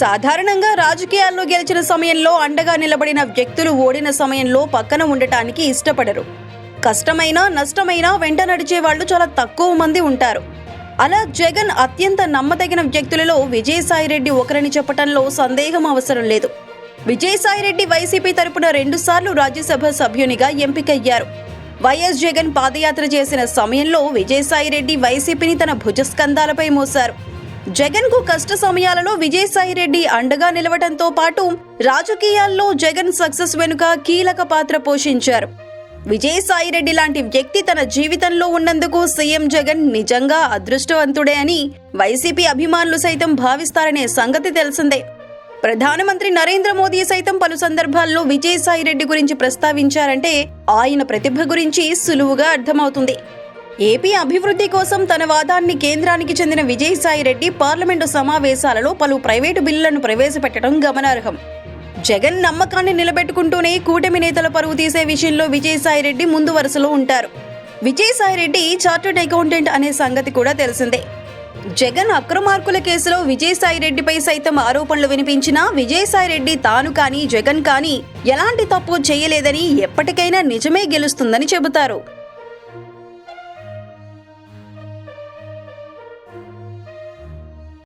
సాధారణంగా రాజకీయాల్లో గెలిచిన సమయంలో అండగా నిలబడిన వ్యక్తులు ఓడిన సమయంలో పక్కన ఉండటానికి ఇష్టపడరు. కష్టమైనా నష్టమైనా వెంట నడిచే వాళ్ళు చాలా తక్కువ మంది ఉంటారు. అలా జగన్ అత్యంత నమ్మదగిన వ్యక్తులలో విజయసాయిరెడ్డి ఒకరని చెప్పటంలో సందేహం అవసరం లేదు. విజయసాయిరెడ్డి వైసీపీ తరపున రెండుసార్లు రాజ్యసభ సభ్యునిగా ఎంపికయ్యారు. వైఎస్ జగన్ పాదయాత్ర చేసిన సమయంలో విజయసాయిరెడ్డి వైసీపీని తన భుజస్కంధాలపై మోశారు. జగన్కు కష్ట సమయాలలో విజయసాయి రెడ్డి అండగా నిలవడంతో పాటు రాజకీయాల్లో జగన్ సక్సెస్ వెనుక కీలక పాత్ర పోషించారు. విజయసాయి రెడ్డి లాంటి వ్యక్తి తన జీవితంలో ఉన్నందుకు సీఎం జగన్ నిజంగా అదృష్టవంతుడే అని వైసీపీ అభిమానులు సైతం భావిస్తారనే సంగతి తెలిసిందే. ప్రధానమంత్రి నరేంద్ర మోదీ సైతం పలు సందర్భాల్లో విజయసాయి రెడ్డి గురించి ప్రస్తావించారంటే ఆయన ప్రతిభ గురించి సులువుగా అర్థమవుతుంది. ఏపీ అభివృద్ధి కోసం తన వాదాన్ని కేంద్రానికి చెందిన విజయసాయిరెడ్డి పార్లమెంటు సమావేశాలలో పలు ప్రైవేటు బిల్లులను ప్రవేశపెట్టడం గమనార్హం. జగన్ నమ్మకాన్ని నిలబెట్టుకుంటూనే కూటమి నేతల పరువు తీసే విషయంలో విజయసాయిరెడ్డి ముందు వరుసలో ఉంటారు. విజయసాయిరెడ్డి చార్టర్డ్ అకౌంటెంట్ అనే సంగతి కూడా తెలిసిందే. జగన్ అక్రమార్కుల కేసులో విజయసాయిరెడ్డిపై సైతం ఆరోపణలు వినిపించినా విజయసాయిరెడ్డి తాను కానీ జగన్ కానీ ఎలాంటి తప్పు చేయలేదని ఎప్పటికైనా నిజమే గెలుస్తుందని చెబుతారు.